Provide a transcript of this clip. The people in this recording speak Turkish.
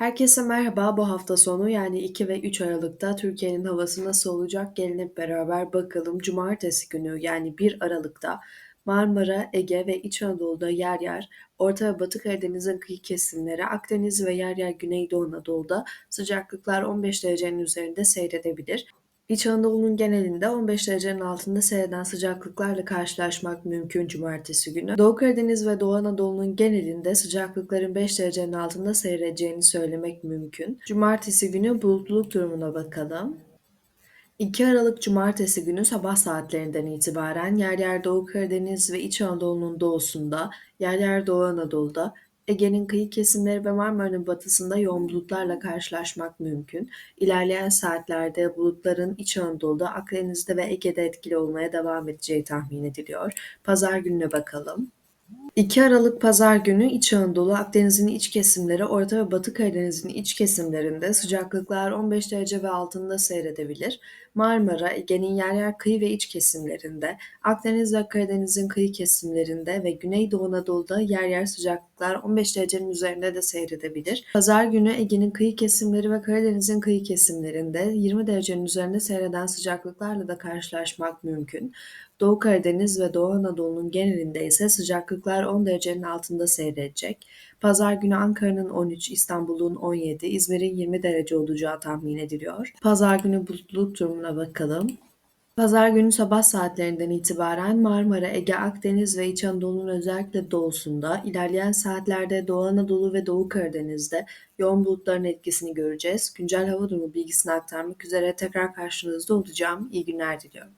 Herkese merhaba. Bu hafta sonu yani 2 ve 3 Aralık'ta Türkiye'nin havası nasıl olacak? Gelin hep beraber bakalım. Cumartesi günü yani 1 Aralık'ta Marmara, Ege ve İç Anadolu'da yer yer, Orta ve Batı Karadeniz'in kıyı kesimleri, Akdeniz ve yer yer Güneydoğu Anadolu'da sıcaklıklar 15 derecenin üzerinde seyredebilir. İç Anadolu'nun genelinde 15 derecenin altında seyreden sıcaklıklarla karşılaşmak mümkün cumartesi günü. Doğu Karadeniz ve Doğu Anadolu'nun genelinde sıcaklıkların 5 derecenin altında seyredeceğini söylemek mümkün. Cumartesi günü bulutluluk durumuna bakalım. 2 Aralık Cumartesi günü sabah saatlerinden itibaren yer yer Doğu Karadeniz ve İç Anadolu'nun doğusunda, yer yer Doğu Anadolu'da, Ege'nin kıyı kesimleri ve Marmara'nın batısında yoğun bulutlarla karşılaşmak mümkün. İlerleyen saatlerde bulutların İç Anadolu'da, Akdeniz'de ve Ege'de etkili olmaya devam edeceği tahmin ediliyor. Pazar gününe bakalım. 2 Aralık Pazar günü İç Anadolu, Akdeniz'in iç kesimleri, Orta ve Batı Karadeniz'in iç kesimlerinde sıcaklıklar 15 derece ve altında seyredebilir. Marmara, Ege'nin yer yer kıyı ve iç kesimlerinde, Akdeniz ve Karadeniz'in kıyı kesimlerinde ve Güneydoğu Anadolu'da yer yer sıcaklıklar 15 derecenin üzerinde de seyredebilir. Pazar günü Ege'nin kıyı kesimleri ve Karadeniz'in kıyı kesimlerinde 20 derecenin üzerinde seyreden sıcaklıklarla da karşılaşmak mümkün. Doğu Karadeniz ve Doğu Anadolu'nun genelinde ise sıcaklıklar 10 derecenin altında seyredecek. Pazar günü Ankara'nın 13, İstanbul'un 17, İzmir'in 20 derece olacağı tahmin ediliyor. Pazar günü bulutluluk durumuna bakalım. Pazar günü sabah saatlerinden itibaren Marmara, Ege, Akdeniz ve İç Anadolu'nun özellikle doğusunda, ilerleyen saatlerde Doğu Anadolu ve Doğu Karadeniz'de yoğun bulutların etkisini göreceğiz. Güncel hava durumu bilgisini aktarmak üzere tekrar karşınızda olacağım. İyi günler diliyorum.